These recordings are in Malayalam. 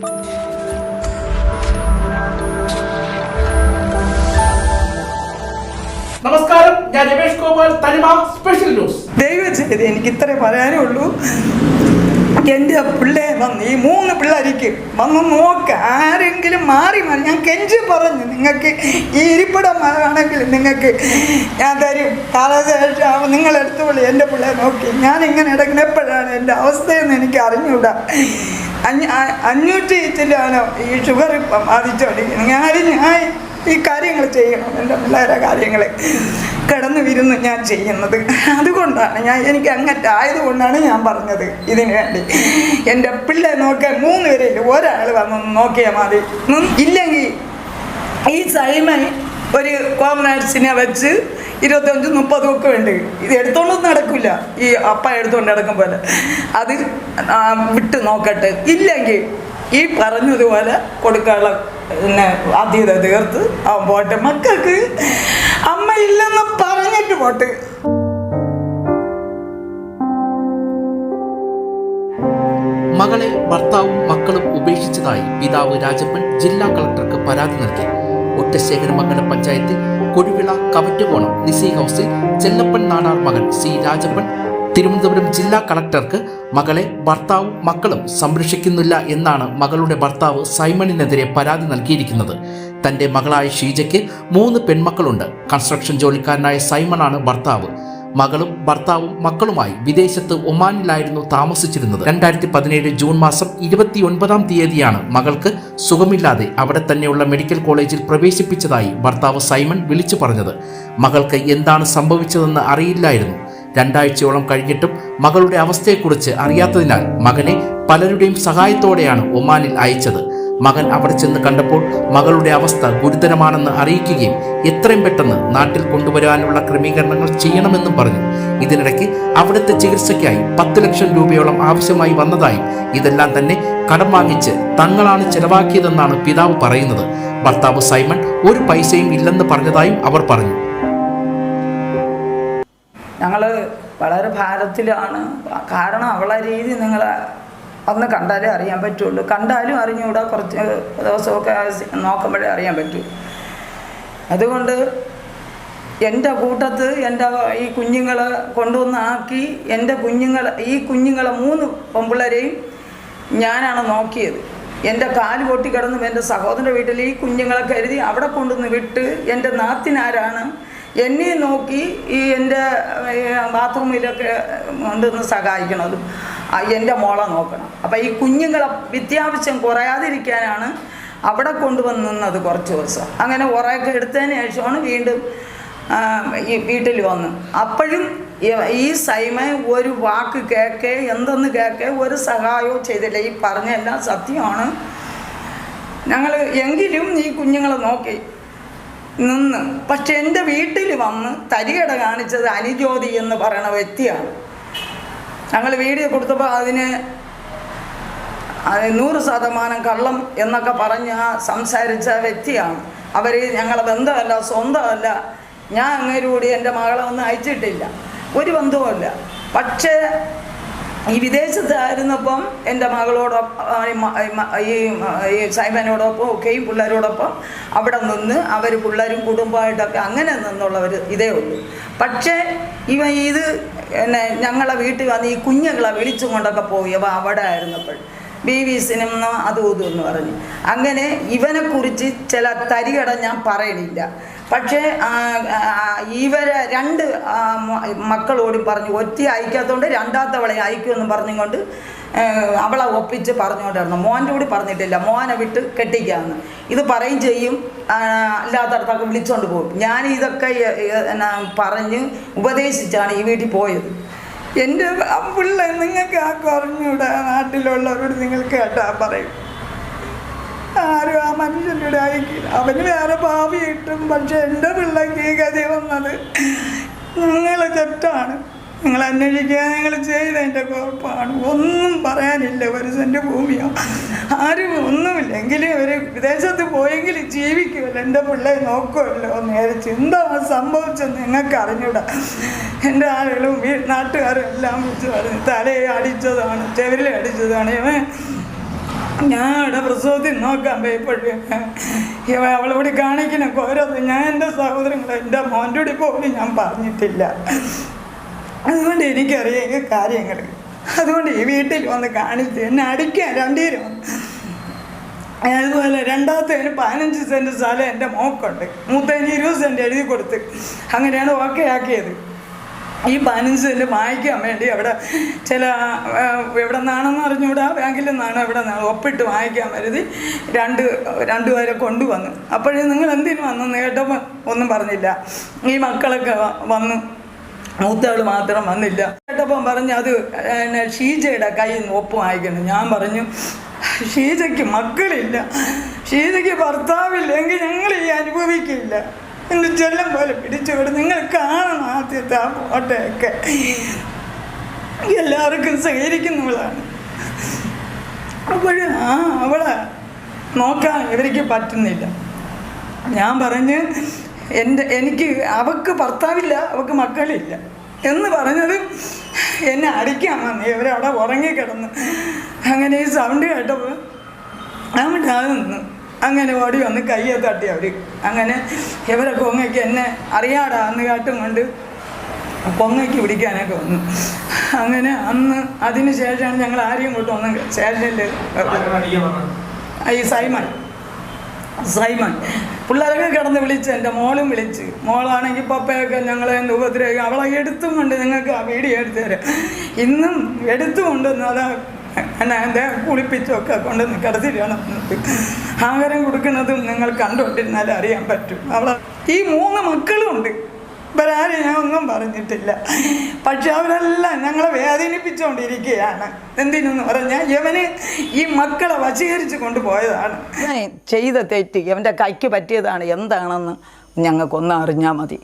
നമസ്കാരം. ഞാൻ രമേഷ് ഗോപാൽ തനിമ സ്പെഷ്യൽ ന്യൂസ്. ദൈവം എനിക്ക് ഇത്രേ പറയാനേ ഉള്ളൂ. എന്റെ പിള്ളെ വന്ന് ഈ മൂന്ന് പിള്ളേർക്ക് വന്ന് നോക്ക്. ആരെങ്കിലും മാറി മാറി. ഞാൻ കെഞ്ചി പറഞ്ഞു നിങ്ങൾക്ക് ഈ ഇരിപ്പിടം ആണെങ്കിൽ നിങ്ങൾക്ക് ഞാൻ തരും. കാലശേഷം നിങ്ങൾ എടുത്തുകൊള്ളി എന്റെ പിള്ളേ നോക്കി. ഞാൻ ഇങ്ങനെ ഇടയ്ക്കുന്ന എപ്പോഴാണ്? എന്റെ അവസ്ഥയെന്ന് എനിക്ക് അറിഞ്ഞൂടാ. അഞ്ഞ അ- അഞ്ഞൂറ്റി ചില്ലാനോ ഈ ഷുഗർ ഇപ്പം ബാധിച്ചുകൊണ്ടിരിക്കുന്നത് ഞാൻ ഞാൻ ഈ കാര്യങ്ങൾ ചെയ്യണം. എന്റെ പിള്ളേരെ കാര്യങ്ങൾ കിടന്നു വിരുന്ന് ഞാൻ ചെയ്യുന്നത്. അതുകൊണ്ടാണ് ഞാൻ എനിക്ക് അങ്ങറ്റായതുകൊണ്ടാണ് ഞാൻ പറഞ്ഞത് ഇതിനു വേണ്ടി. എന്റെ പിള്ളേ നോക്കാൻ മൂന്ന് പേരിൽ ഒരാൾ വന്ന് നോക്കിയാൽ മതി. ഇല്ലെങ്കിൽ ഈ സൈമൻ ഒരു കോമനേഴ്സിനെ വെച്ച് ഇരുപത്തഞ്ച് മുപ്പതും ഒക്കെ ഉണ്ട്. ഇത് എടുത്തോണ്ടൊന്നും നടക്കില്ല ഈ അപ്പ എടുത്തോണ്ട് നടക്കും പോലെ. അത് വിട്ട് നോക്കട്ടെ. ഇല്ലെങ്കിൽ ഈ പറഞ്ഞതുപോലെ കൊടുക്കാനുള്ള പിന്നെ അതീത തീർത്ത് അവൻ പോട്ടെ. മക്കൾക്ക് അമ്മ ഇല്ലെന്ന് പറഞ്ഞിട്ട് പോട്ടെ. മകളെ ഭർത്താവും മക്കളും ഉപേക്ഷിച്ചതായി പിതാവ് രാജപ്പൻ ജില്ലാ കളക്ടർക്ക് പരാതി നൽകി. ഒറ്റശേഖരമംഗലം പഞ്ചായത്തിൽ കൊടിവിള കവറ്റുകോണം നിസി ഹൗസിൽ ചെല്ലപ്പൻ നാടാർ മകൻ സി രാജപ്പൻ. തിരുവനന്തപുരം ജില്ലാ കളക്ടർക്ക് മകളെ ഭർത്താവും മക്കളും സംരക്ഷിക്കുന്നില്ല എന്നാണ് മകളുടെ ഭർത്താവ് സൈമണിനെതിരെ പരാതി നൽകിയിരിക്കുന്നത്. തന്റെ മകളായ ഷീജയ്ക്ക് മൂന്ന് പെൺമക്കളുണ്ട്. കൺസ്ട്രക്ഷൻ ജോലിക്കാരനായ സൈമണാണ് ഭർത്താവ്. മകളും ഭർത്താവും മക്കളുമായി വിദേശത്ത് ഒമാനിലായിരുന്നു താമസിച്ചിരുന്നത്. രണ്ടായിരത്തി പതിനേഴ് ജൂൺ മാസം ഇരുപത്തിയൊൻപതാം തീയതിയാണ് മകൾക്ക് സുഖമില്ലാതെ അവിടെ തന്നെയുള്ള മെഡിക്കൽ കോളേജിൽ പ്രവേശിപ്പിച്ചതായി ഭർത്താവ് സൈമൺ വിളിച്ചു പറഞ്ഞത്. മകൾക്ക് എന്താണ് സംഭവിച്ചതെന്ന് അറിയില്ലായിരുന്നു. രണ്ടാഴ്ചയോളം കഴിഞ്ഞിട്ടും മകളുടെ അവസ്ഥയെക്കുറിച്ച് അറിയാത്തതിനാൽ മകനെ പലരുടെയും സഹായത്തോടെയാണ് ഒമാനിൽ അയച്ചത്. മകൻ അവിടെ ചെന്ന് കണ്ടപ്പോൾ മകളുടെ അവസ്ഥ ഗുരുതരമാണെന്ന് അറിയിക്കുകയും എത്രയും പെട്ടെന്ന് നാട്ടിൽ കൊണ്ടുവരാനുള്ള ക്രമീകരണങ്ങൾ ചെയ്യണമെന്നും പറഞ്ഞു. ഇതിനിടയ്ക്ക് അവിടുത്തെ ചികിത്സയ്ക്കായി പത്ത് ലക്ഷം രൂപയോളം ആവശ്യമായി വന്നതായും ഇതെല്ലാം തന്നെ കടം വാങ്ങിച്ച് തങ്ങളാണ് ചെലവാക്കിയതെന്നാണ് പിതാവ് പറയുന്നത്. ഭർത്താവ് സൈമൺ ഒരു പൈസയും ഇല്ലെന്ന് പറഞ്ഞതായും അവർ പറഞ്ഞു. ഞങ്ങൾ വളരെ ഭാരത്തിലാണ്. കാരണം അവളെ രീതി നിങ്ങൾ അന്ന് കണ്ടാലേ അറിയാൻ പറ്റുള്ളൂ. കണ്ടാലും അറിഞ്ഞുകൂടാ. കുറച്ച് ദിവസമൊക്കെ നോക്കുമ്പോഴേ അറിയാൻ പറ്റൂ. അതുകൊണ്ട് എന്റെ കൂട്ടത്ത് എന്റെ ഈ കുഞ്ഞുങ്ങളെ കൊണ്ടുവന്നാക്കി എന്റെ കുഞ്ഞുങ്ങളെ ഈ കുഞ്ഞുങ്ങളെ മൂന്ന് പെമ്പിള്ളേരെയും ഞാനാണ് നോക്കിയത്. എന്റെ കാൽ പൊട്ടി എന്റെ സഹോദരന്റെ വീട്ടിൽ ഈ കുഞ്ഞുങ്ങളെ കരുതി അവിടെ കൊണ്ടുവന്ന് വിട്ട് എന്റെ നാത്തിനാരാണ് എന്നെ നോക്കി ഈ എന്റെ ബാത്റൂമിലൊക്കെ കൊണ്ടുവന്ന് സഹായിക്കണതും. എന്റെ മോളെ നോക്കണം. അപ്പം ഈ കുഞ്ഞുങ്ങളെ വിദ്യാഭ്യാസം കുറയാതിരിക്കാനാണ് അവിടെ കൊണ്ടുവന്ന് നിന്നത് കുറച്ച് ദിവസം. അങ്ങനെ കുറേയൊക്കെ എടുത്തതിന് ശേഷമാണ് വീണ്ടും ഈ വീട്ടിൽ വന്നു. അപ്പോഴും ഈ- സൈമ ഒരു വാക്ക് കേൾക്കേ എന്തെന്ന് കേൾക്കേ ഒരു സഹായവും ചെയ്തില്ല. ഈ പറഞ്ഞെല്ലാം സത്യമാണ്. ഞങ്ങൾ എങ്കിലും ഈ കുഞ്ഞുങ്ങളെ നോക്കി നിന്ന്. പക്ഷെ എന്റെ വീട്ടിൽ വന്ന് തരികട കാണിച്ചത് അനുജ്യോതി എന്ന് പറയുന്ന വ്യക്തിയാണ്. ഞങ്ങൾ വീഡിയോ കൊടുത്തപ്പോൾ അതിന് അത് നൂറ് ശതമാനം കള്ളം എന്നൊക്കെ പറഞ്ഞ് ആ സംസാരിച്ച വ്യക്തിയാണ്. അവർ ഞങ്ങളെ ബന്ധമല്ല സ്വന്തമല്ല. ഞാൻ അങ്ങേരൂടി എന്റെ മകളെ ഒന്നും അയച്ചിട്ടില്ല. ഒരു ബന്ധവുമല്ല. പക്ഷേ ഈ വിദേശത്തായിരുന്നപ്പം എന്റെ മകളോടൊപ്പം ഈ സൈബനോടൊപ്പം ഒക്കെയും പിള്ളേരോടൊപ്പം അവിടെ നിന്ന് അവർ പിള്ളേരും കുടുംബമായിട്ടൊക്കെ അങ്ങനെ നിന്നുള്ളവർ ഇതേ ഉള്ളൂ. പക്ഷേ ഇവ ഇത് എന്നെ ഞങ്ങളെ വീട്ടിൽ വന്ന് ഈ കുഞ്ഞുങ്ങളെ വിളിച്ചും കൊണ്ടൊക്കെ പോയി അവ അവിടെ ആയിരുന്നപ്പോൾ. ബി വി സിനിമ അതും ഇതും എന്ന് പറഞ്ഞു. അങ്ങനെ ഇവനെക്കുറിച്ച് ചില തരികട ഞാൻ പറയണില്ല. പക്ഷേ ഇവരെ രണ്ട് മക്കളോടും പറഞ്ഞു ഒറ്റ അയക്കാത്തതുകൊണ്ട് രണ്ടാമത്തവളെ അയക്കുമെന്ന് പറഞ്ഞുകൊണ്ട് അവളെ ഒപ്പിച്ച് പറഞ്ഞുകൊണ്ടിരുന്നു. മോന്റെ കൂടി പറഞ്ഞിട്ടില്ല. മോനെ വിട്ട് കെട്ടിക്കാമെന്ന് ഇത് പറയും ചെയ്യും. അല്ലാത്തടത്തൊക്കെ വിളിച്ചുകൊണ്ട് പോകും. ഞാൻ ഇതൊക്കെ പറഞ്ഞ് ഉപദേശിച്ചാണ് ഈ വീട്ടിൽ പോയത്. എന്റെ ആ പിള്ള നിങ്ങൾക്ക് ആ കുറഞ്ഞൂടെ നാട്ടിലുള്ളവരോട് നിങ്ങൾ കേട്ടാ പറയും. ആരും ആ മനുഷ്യനോട് അയക്കില്ല അവന് വേറെ ഭാവി കിട്ടും പക്ഷെ എന്റെ പിള്ളക്ക് ഈ ഗതി വന്നത് നിങ്ങൾ തെറ്റാണ്. നിങ്ങൾ അന്വേഷിക്കുക നിങ്ങൾ ചെയ്തതിന്റെ കുഴപ്പമാണ് ഒന്നും പറയാനില്ല ഒരു സെന്റ് ഭൂമിയോ. ആരും എങ്കിലും ഒരു വിദേശത്ത് പോയെങ്കിൽ ജീവിക്കുമല്ലോ. എന്റെ പിള്ളേരെ നോക്കുമല്ലോ നേരിച്ച് എന്താണ് സംഭവിച്ചത് നിങ്ങൾക്ക് അറിഞ്ഞൂടാ. എന്റെ ആളുകളും നാട്ടുകാരും എല്ലാം വിളിച്ച് പറഞ്ഞു തലയെ അടിച്ചതാണ് ചെവിലെ അടിച്ചതാണ്. ഇവൻ ഞാൻ അവിടെ പ്രസവത്തിൽ നോക്കാൻ പോയപ്പോഴും അവളോട് കാണിക്കണം ഓരോന്ന് ഞാൻ എന്റെ സഹോദരങ്ങളെ എന്റെ മോന്റെ കൂടി പോലും ഞാൻ പറഞ്ഞിട്ടില്ല. അതുകൊണ്ട് എനിക്കറിയാം കാര്യങ്ങൾ അതുകൊണ്ട് ഈ വീട്ടിൽ വന്ന് കാണിച്ച് എന്നെ അടിക്കാൻ രണ്ടുപേരും വന്നു. അതുപോലെ രണ്ടാമത്തേന് പതിനഞ്ച് സെന്റ് സ്ഥലം എന്റെ മോക്കുണ്ട്. മൂത്തതിന് ഇരുപത് സെന്റ് എഴുതി കൊടുത്ത്. അങ്ങനെയാണ് ഓക്കെ ആക്കിയത്. ഈ പതിനഞ്ച് സെന്റ് വാങ്ങിക്കാൻ വേണ്ടി അവിടെ ചില എവിടെ നിന്നാണെന്ന് അറിഞ്ഞുകൂടാ ബാങ്കിൽ നിന്നാണ്? എവിടെ നിന്നാണ്? ഒപ്പിട്ട് വാങ്ങിക്കാൻ വരുതി രണ്ട് രണ്ടുപേരെ കൊണ്ടുവന്നു. അപ്പോഴേ നിങ്ങൾ എന്തിനു വന്നെന്ന് കേട്ടപ്പോൾ ഒന്നും പറഞ്ഞില്ല. ഈ മക്കളൊക്കെ വന്നു മൂത്തയാൾ മാത്രം വന്നില്ല. കേട്ടപ്പം പറഞ്ഞു അത് എന്നെ ഷീജയുടെ കയ്യിൽ നിന്ന് ഒപ്പം വാങ്ങിക്കണം ഞാൻ പറഞ്ഞു ഷീജയ്ക്ക് മക്കളില്ല. ഷീജയ്ക്ക് ഭർത്താവില്ല ഭർത്താവില്ലെങ്കിൽ ഞങ്ങൾ ഈ അനുഭവിക്കില്ല. എന്റെ ചെല്ലം പോലെ പിടിച്ചുകൊണ്ട് നിങ്ങൾ കാണണം ആദ്യത്തെ ആ ഫോട്ടോയൊക്കെ. എല്ലാവർക്കും സഹകരിക്കുന്നവളാണ്. അപ്പോഴും ആ അവളെ നോക്കാൻ ഇവർക്ക് പറ്റുന്നില്ല. ഞാൻ പറഞ്ഞ് എന്റെ എനിക്ക് അവക്ക് ഭർത്താവില്ല അവക്ക് മക്കളില്ല. എന്ന് പറഞ്ഞത് എന്നെ അടിക്കാൻ വന്നു. ഇവരവിടെ ഉറങ്ങിക്കിടന്ന് അങ്ങനെ ഈ സൗണ്ട് കേട്ടപ്പോൾ അങ്ങോട്ട് മിണ്ടാതെ നിന്നു. അങ്ങനെ ഓടി വന്ന് കയ്യെ തട്ടി അവർ അങ്ങനെ ഇവരെ കൊങ്ങയ്ക്ക് എന്നെ അറിയാടാ എന്ന് കാട്ടും കൊണ്ട് പൊങ്ങയ്ക്ക് പിടിക്കാനൊക്കെ വന്നു. അങ്ങനെ അന്ന് അതിന് ശേഷമാണ് ഞങ്ങൾ ആരെയും കൊണ്ട് വന്ന് സ്റ്റേഷനിൽ ഈ സൈമൺ. സൈമൺ. പിള്ളേരൊക്കെ കിടന്ന് വിളിച്ച് എന്റെ മോളും വിളിച്ച്. മോളാണെങ്കിൽ പപ്പയൊക്കെ ഞങ്ങളെ എന്റെ ഉപദ്രവിക്കും. അവളെ എടുത്തും കൊണ്ട് നിങ്ങൾക്ക് ആ വീഡിയോ എടുത്തു തരാം. ഇന്നും എടുത്തു കൊണ്ടുവന്ന് അത് എന്നെ എന്റെ കുളിപ്പിച്ചൊക്കെ കൊണ്ടുവന്ന് കിടത്തിട്ടാണ് ആഹാരം കൊടുക്കുന്നതും നിങ്ങൾ കണ്ടുകൊണ്ടിരുന്നാലേ അറിയാൻ പറ്റും. അവളെ ഈ മൂന്ന് മക്കളും ഉണ്ട് ഇവരാരും ഞാൻ ഒന്നും പറഞ്ഞിട്ടില്ല. പക്ഷെ അവരെല്ലാം ഞങ്ങളെ വേദനിപ്പിച്ചുകൊണ്ടിരിക്കുകയാണ് എന്തിനെന്ന് പറഞ്ഞാൽ യവന് ഈ മക്കളെ വശീകരിച്ചു കൊണ്ടുപോയതാണ്. ചെയ്ത തെറ്റ് അവന്റെ കൈക്ക് പറ്റിയതാണ് എന്താണെന്ന് ഞങ്ങൾക്കൊന്നും അറിഞ്ഞാൽ മതി.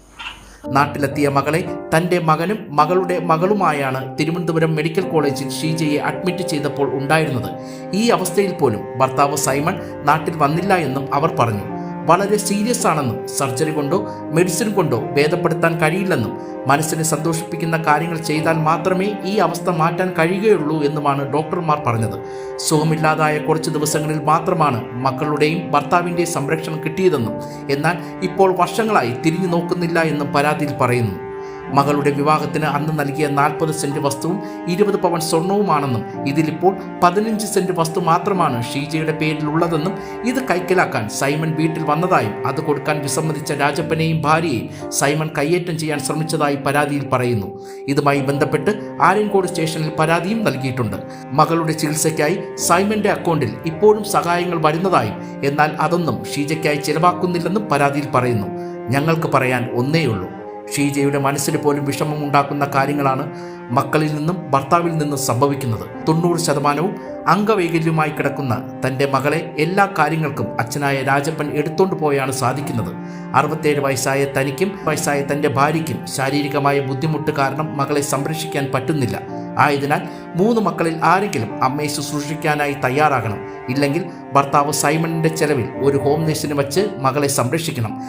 നാട്ടിലെത്തിയ മകളെ തന്റെ മകനും മകളുടെ മകളുമായാണ് തിരുവനന്തപുരം മെഡിക്കൽ കോളേജിൽ ഷീജയെ അഡ്മിറ്റ് ചെയ്തപ്പോൾ ഉണ്ടായിരുന്നത്. ഈ അവസ്ഥയിൽ പോലും ഭർത്താവ് സൈമൺ നാട്ടിൽ വന്നില്ല എന്നും അവർ പറഞ്ഞു. വളരെ സീരിയസ് ആണെന്നും സർജറി കൊണ്ടോ മെഡിസിൻ കൊണ്ടോ ഭേദപ്പെടുത്താൻ കഴിയില്ലെന്നും മനസ്സിനെ സന്തോഷിപ്പിക്കുന്ന കാര്യങ്ങൾ ചെയ്താൽ മാത്രമേ ഈ അവസ്ഥ മാറ്റാൻ കഴിയുകയുള്ളൂ എന്നുമാണ് ഡോക്ടർമാർ പറഞ്ഞത്. സുഖമില്ലാതായ കുറച്ച് ദിവസങ്ങളിൽ മാത്രമാണ് മക്കളുടെയും ഭർത്താവിന്റെയും സംരക്ഷണം കിട്ടിയതെന്നും എന്നാൽ ഇപ്പോൾ വർഷങ്ങളായി തിരിഞ്ഞു നോക്കുന്നില്ല എന്നും പരാതിയിൽ പറയുന്നു. മകളുടെ വിവാഹത്തിന് അന്ന് നൽകിയ നാൽപ്പത് സെന്റ് വസ്തുവും ഇരുപത് പവൻ സ്വർണവുമാണെന്നും ഇതിലിപ്പോൾ പതിനഞ്ച് സെന്റ് വസ്തു മാത്രമാണ് ഷീജയുടെ പേരിലുള്ളതെന്നും ഇത് കൈക്കലാക്കാൻ സൈമൺ വീട്ടിൽ വന്നതായും അത് കൊടുക്കാൻ വിസമ്മതിച്ച രാജപ്പനെയും ഭാര്യയെയും സൈമൺ കയ്യേറ്റം ചെയ്യാൻ ശ്രമിച്ചതായി പരാതിയിൽ പറയുന്നു. ഇതുമായി ബന്ധപ്പെട്ട് ആര്യൻകോട് സ്റ്റേഷനിൽ പരാതിയും നൽകിയിട്ടുണ്ട്. മകളുടെ ചികിത്സയ്ക്കായി സൈമന്റെ അക്കൗണ്ടിൽ ഇപ്പോഴും സഹായങ്ങൾ വരുന്നതായും എന്നാൽ അതൊന്നും ഷീജയ്ക്കായി ചെലവാക്കുന്നില്ലെന്നും പരാതിയിൽ പറയുന്നു. ഞങ്ങൾക്ക് പറയാൻ ഒന്നേയുള്ളൂ. ഷീജയുടെ മനസ്സിന് പോലും വിഷമം ഉണ്ടാക്കുന്ന കാര്യങ്ങളാണ് മക്കളിൽ നിന്നും ഭർത്താവിൽ നിന്നും സംഭവിക്കുന്നത്. തൊണ്ണൂറ് ശതമാനവും അംഗവൈകല്യവുമായി കിടക്കുന്ന തന്റെ മകളെ എല്ലാ കാര്യങ്ങൾക്കും അച്ഛനായ രാജപ്പൻ എടുത്തുകൊണ്ട് പോയാണ് സാധിക്കുന്നത്. അറുപത്തേഴ് വയസ്സായ തനിക്കും വയസ്സായ തന്റെ ഭാര്യയ്ക്കും ശാരീരികമായ ബുദ്ധിമുട്ട് കാരണം മകളെ സംരക്ഷിക്കാൻ പറ്റുന്നില്ല. ആയതിനാൽ മൂന്ന് മക്കളിൽ ആരെങ്കിലും അമ്മയെ ശുശ്രൂഷിക്കാനായി തയ്യാറാകണം. ഇല്ലെങ്കിൽ ഭർത്താവ് സൈമണിന്റെ ചെലവിൽ ഒരു ഹോം നേഴ്സിന് വച്ച് മകളെ സംരക്ഷിക്കണം.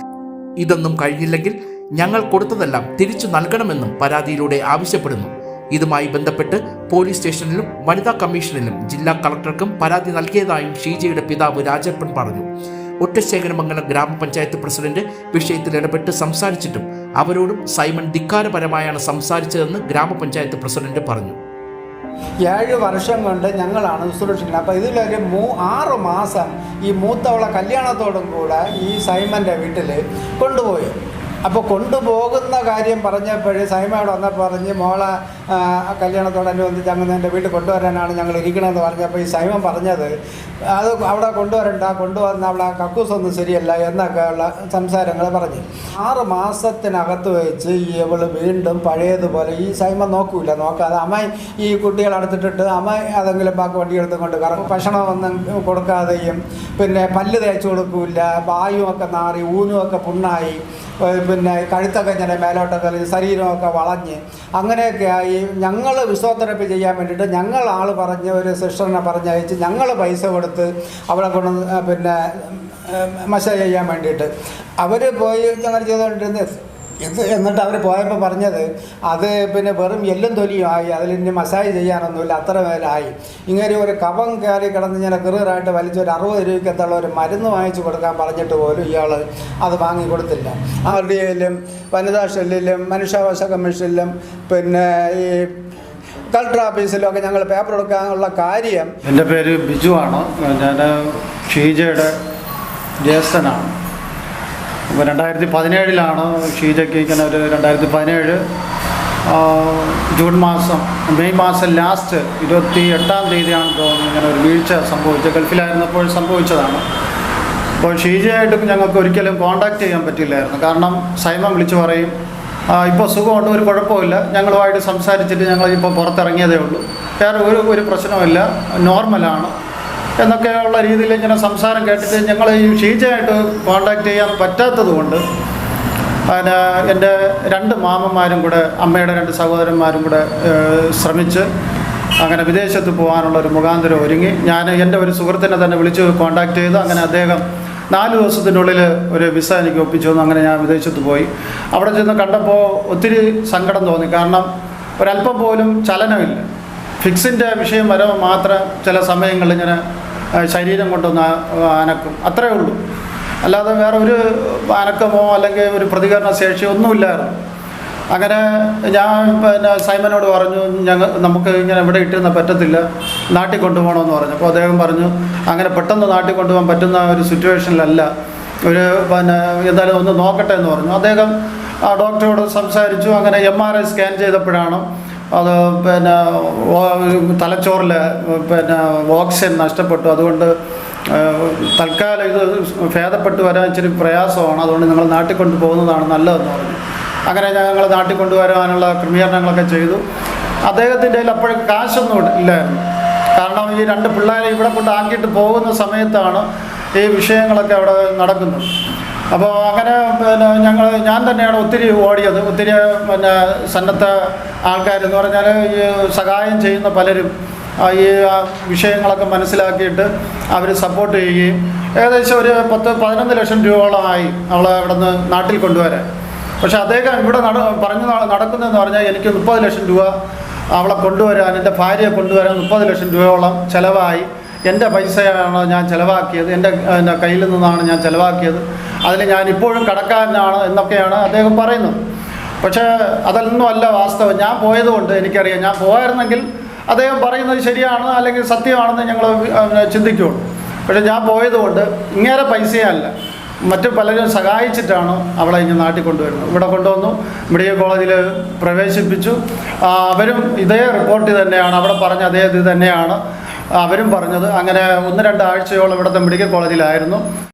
ഇതൊന്നും കഴിഞ്ഞില്ലെങ്കിൽ ഞങ്ങൾ കൊടുത്തതെല്ലാം തിരിച്ചു നൽകണമെന്നും പരാതിയിലൂടെ ആവശ്യപ്പെടുന്നു. ഇതുമായി ബന്ധപ്പെട്ട് പോലീസ് സ്റ്റേഷനിലും വനിതാ കമ്മീഷനിലും ജില്ലാ കളക്ടർക്കും പരാതി നൽകിയതായും ഷീജയുടെ പിതാവ് രാജപ്പൻ പറഞ്ഞു. ഒറ്റശേഖരമംഗലം ഗ്രാമപഞ്ചായത്ത് പ്രസിഡന്റ് വിഷയത്തിൽ ഇടപെട്ട് സംസാരിച്ചിട്ടും അവരോടും സൈമൺ ധിക്കാരപരമായാണ് സംസാരിച്ചതെന്ന് ഗ്രാമപഞ്ചായത്ത് പ്രസിഡന്റ് പറഞ്ഞു. ഏഴ് വർഷം കൊണ്ട് ഞങ്ങളാണ് സുരക്ഷിക്കുന്നത് അപ്പോൾ ഇതിലൊരു മൂ ആറ് മാസം ഈ മൂത്തവളെ കല്യാണത്തോടും കൂടെ ഈ സൈമന്റെ വീട്ടിൽ കൊണ്ടുപോയി. അപ്പോൾ കൊണ്ടുപോകുന്ന കാര്യം പറഞ്ഞപ്പോൾ സൈമയോട് വന്നപ്പോൾ പറഞ്ഞ് മോളെ കല്യാണത്തോടനുബന്ധിച്ച് അങ്ങനെ എന്റെ വീട്ടിൽ കൊണ്ടുവരാനാണ് ഞങ്ങൾ ഇരിക്കണമെന്ന് പറഞ്ഞപ്പോൾ ഈ സൈമൻ പറഞ്ഞത് അത് അവിടെ കൊണ്ടുവരണ്ട കൊണ്ടുവന്ന അവിടെ കക്കൂസൊന്നും ശരിയല്ല എന്നൊക്കെ ഉള്ള സംസാരങ്ങൾ പറഞ്ഞു. ആറ് മാസത്തിനകത്ത് വെച്ച് ഇവൾ വീണ്ടും പഴയതുപോലെ ഈ സൈമ നോക്കൂല നോക്കാതെ അമ്മ ഈ കുട്ടികളെ അടുത്തിട്ടിട്ട് അമ്മ അതെങ്കിലും ബാക്കി വണ്ടി എടുത്തുകൊണ്ട് കറങ്ങും ഭക്ഷണമൊന്നും കൊടുക്കാതെയും പിന്നെ പല്ല് തേച്ച് കൊടുക്കൂല വായുമൊക്കെ നാറി ഊനുമൊക്കെ പുണ്ണായി പിന്നെ കഴുത്തൊക്കെ ഇങ്ങനെ മേലോട്ടൊക്കെ അല്ലെങ്കിൽ ശരീരമൊക്കെ വളഞ്ഞ് അങ്ങനെയൊക്കെ ആയി ഞങ്ങൾ വിശ്വതെറപ്പി ചെയ്യാൻ വേണ്ടിയിട്ട് ഞങ്ങൾ ആൾ പറഞ്ഞ് ഒരു സിസ്റ്ററിനെ പറഞ്ഞയച്ച് ഞങ്ങൾ പൈസ കൊടുത്ത് അവളെ കൊണ്ട് പിന്നെ മസാജ് ചെയ്യാൻ വേണ്ടിയിട്ട്. അവർ പോയി അങ്ങനെ ചെയ്തുകൊണ്ടിരുന്നത്. ഇത് എന്നിട്ട് അവർ പോയപ്പോൾ പറഞ്ഞത് അത് പിന്നെ വെറും എല്ലും തൊലിയുമായി അതിൽ ഇനി മസാജ് ചെയ്യാനൊന്നുമില്ല അത്ര പേരായി ഇങ്ങനെ ഒരു കവം കയറി കിടന്ന് ഇങ്ങനെ കിറുകറായിട്ട് വലിച്ച ഒരു അറുപത് രൂപയ്ക്കത്തുള്ള ഒരു മരുന്ന് വാങ്ങിച്ചു കൊടുക്കാൻ പറഞ്ഞിട്ട് പോലും ഇയാൾ അത് വാങ്ങിക്കൊടുത്തില്ല ആർ ഡി വനിതാ ഷെല്ലിലും മനുഷ്യാവകാശ കമ്മീഷനിലും പിന്നെ ഈ കളക്ടർ ഓഫീസിലും ഒക്കെ ഞങ്ങൾ പേപ്പർ കൊടുക്കാനുള്ള കാര്യം എന്റെ പേര് ബിജു ആണ്. ഞാൻ ഷീജയുടെ ജ്യേഷ്ഠനാണ്. അപ്പോൾ രണ്ടായിരത്തി പതിനേഴിലാണ് ഷീജയ്ക്ക് ഇങ്ങനെ ഒരു രണ്ടായിരത്തി പതിനേഴ് ജൂൺ മാസം മെയ് മാസം ലാസ്റ്റ് ഇരുപത്തി എട്ടാം തീയതിയാണ് തോന്നുന്നു ഇങ്ങനെ ഒരു വീഴ്ച സംഭവിച്ചത്. ഗൾഫിലായിരുന്നപ്പോൾ സംഭവിച്ചതാണ്. അപ്പോൾ ഷീജയായിട്ടും ഞങ്ങൾക്ക് ഒരിക്കലും കോണ്ടാക്ട് ചെയ്യാൻ പറ്റില്ലായിരുന്നു. കാരണം സൈമം വിളിച്ചു പറയും ഇപ്പോൾ സുഖമുണ്ട് ഒരു കുഴപ്പമില്ല. ഞങ്ങളുമായിട്ട് സംസാരിച്ചിട്ട് ഞങ്ങൾ ഇപ്പോൾ പുറത്തിറങ്ങിയതേ ഉള്ളൂ. വേറെ ഒരു ഒരു പ്രശ്നമില്ല നോർമലാണ് എന്നൊക്കെയുള്ള രീതിയിൽ ഇങ്ങനെ സംസാരം കേട്ടിട്ട് ഞങ്ങൾ ഈ ഷീജയായിട്ട് കോണ്ടാക്ട് ചെയ്യാൻ പറ്റാത്തത് കൊണ്ട് പിന്നെ എന്റെ രണ്ട് മാമന്മാരും കൂടെ അമ്മയുടെ രണ്ട് സഹോദരന്മാരും കൂടെ ശ്രമിച്ച് അങ്ങനെ വിദേശത്ത് പോകാനുള്ള ഒരു മുഖാന്തരം ഒരുങ്ങി. ഞാൻ എന്റെ ഒരു സുഹൃത്തിനെ തന്നെ വിളിച്ച് കോണ്ടാക്ട് ചെയ്തു അങ്ങനെ അദ്ദേഹം നാല് ദിവസത്തിനുള്ളിൽ ഒരു വിസ എനിക്ക് ഒപ്പിച്ചു തന്നു. അങ്ങനെ ഞാൻ വിദേശത്ത് പോയി. അവിടെ ചെന്ന് കണ്ടപ്പോൾ ഒത്തിരി സങ്കടം തോന്നി. കാരണം ഒരല്പം പോലും ചലനമില്ല. ഫിക്സിന്റെ വിഷയം വരവ് മാത്രം ചില സമയങ്ങളിൽ ഇങ്ങനെ ശരീരം കൊണ്ടൊന്ന് അനക്കും. അത്രേ ഉള്ളൂ. അല്ലാതെ വേറെ ഒരു അനക്കമോ അല്ലെങ്കിൽ ഒരു പ്രതികരണ ശേഷിയോ ഒന്നുമില്ലായിരുന്നു. അങ്ങനെ ഞാൻ പിന്നെ സൈമനോട് പറഞ്ഞു ഞങ്ങൾ നമുക്ക് ഇങ്ങനെ ഇവിടെ ഇട്ടിരുന്ന പറ്റത്തില്ല. നാട്ടിൽ കൊണ്ടുപോകണമെന്ന് പറഞ്ഞു. അപ്പോൾ അദ്ദേഹം പറഞ്ഞു അങ്ങനെ പെട്ടെന്ന് നാട്ടിൽ കൊണ്ടുപോകാൻ പറ്റുന്ന ഒരു സിറ്റുവേഷനിലല്ല. ഒരു പിന്നെ എന്തായാലും ഒന്ന് നോക്കട്ടെ എന്ന് പറഞ്ഞു. അദ്ദേഹം ആ ഡോക്ടറോട് സംസാരിച്ചു. അങ്ങനെ എം ആർ ഐ സ്കാൻ ചെയ്തപ്പോഴാണ് അത് പിന്നെ തലച്ചോറിൽ പിന്നെ ഓക്സിജൻ നഷ്ടപ്പെട്ടു. അതുകൊണ്ട് തൽക്കാലം ഇത് ഭേദപ്പെട്ട് വരാൻ ഇച്ചിരി പ്രയാസമാണ്. അതുകൊണ്ട് നിങ്ങൾ നാട്ടിൽ കൊണ്ടുപോകുന്നതാണ് നല്ലതെന്ന് പറഞ്ഞു. അങ്ങനെ ഞങ്ങൾ നാട്ടിൽ കൊണ്ടുവരാനുള്ള ക്രമീകരണങ്ങളൊക്കെ ചെയ്തു. അദ്ദേഹത്തിന്റെ കയ്യിൽ അപ്പോഴും കാശൊന്നും ഇല്ലായിരുന്നു. കാരണം ഈ രണ്ട് പിള്ളേരെ ഇവിടെ കൊണ്ട് ആക്കിയിട്ട് പോകുന്ന സമയത്താണ് ഈ വിഷയങ്ങളൊക്കെ അവിടെ നടക്കുന്നു. അപ്പോൾ അങ്ങനെ പിന്നെ ഞങ്ങൾ ഞാൻ തന്നെയാണ് ഒത്തിരി ഓടിയത്. ഒത്തിരി പിന്നെ സന്നദ്ധ ആൾക്കാരെന്ന് പറഞ്ഞാൽ ഈ സഹായം ചെയ്യുന്ന പലരും ഈ വിഷയങ്ങളൊക്കെ മനസ്സിലാക്കിയിട്ട് അവർ സപ്പോർട്ട് ചെയ്യുകയും ഏകദേശം ഒരു പത്ത് പതിനൊന്ന് ലക്ഷം രൂപയോളമായി അവളെ അവിടെ നിന്ന് നാട്ടിൽ കൊണ്ടുവരാൻ. പക്ഷേ അദ്ദേഹം ഇവിടെ നട പറഞ്ഞു നട- നടക്കുന്നതെന്ന് പറഞ്ഞാൽ എനിക്ക് മുപ്പത് ലക്ഷം രൂപ അവളെ കൊണ്ടുവരാൻ എന്റെ ഭാര്യയെ കൊണ്ടുവരാൻ മുപ്പത് ലക്ഷം രൂപയോളം ചിലവായി. എന്റെ പൈസയാണ് ഞാൻ ചിലവാക്കിയത്? എന്റെ എന്റെ കയ്യിൽ നിന്നാണ് ഞാൻ ചിലവാക്കിയത്? അതിൽ ഞാൻ ഇപ്പോഴും കടക്കാരനാണ് എന്നൊക്കെയാണ് അദ്ദേഹം പറയുന്നത്. പക്ഷേ അതൊന്നുമല്ല വാസ്തവം. ഞാൻ പോയതുകൊണ്ട് എനിക്കറിയാം. ഞാൻ പോയായിരുന്നെങ്കിൽ അദ്ദേഹം പറയുന്നത് ശരിയാണ് അല്ലെങ്കിൽ സത്യമാണെന്ന് ഞങ്ങൾ ചിന്തിക്കുകയുള്ളൂ പക്ഷേ ഞാൻ പോയതുകൊണ്ട് ഇങ്ങേറെ പൈസയല്ല. മറ്റു പലരും സഹായിച്ചിട്ടാണ് അവളെ ഇങ്ങനെ നാട്ടിൽ കൊണ്ടുവരുന്നത്. ഇവിടെ കൊണ്ടുവന്നു. മെഡിക്കൽ കോളേജിൽ പ്രവേശിപ്പിച്ചു. അവരും ഇതേ റിപ്പോർട്ട് തന്നെയാണ് അവിടെ പറഞ്ഞ അതേ ഇത് തന്നെയാണ്. അവരും പറഞ്ഞത്. അങ്ങനെ ഒന്ന് രണ്ടാഴ്ചയോളം ഇവിടുത്തെ മെഡിക്കൽ കോളേജിലായിരുന്നു.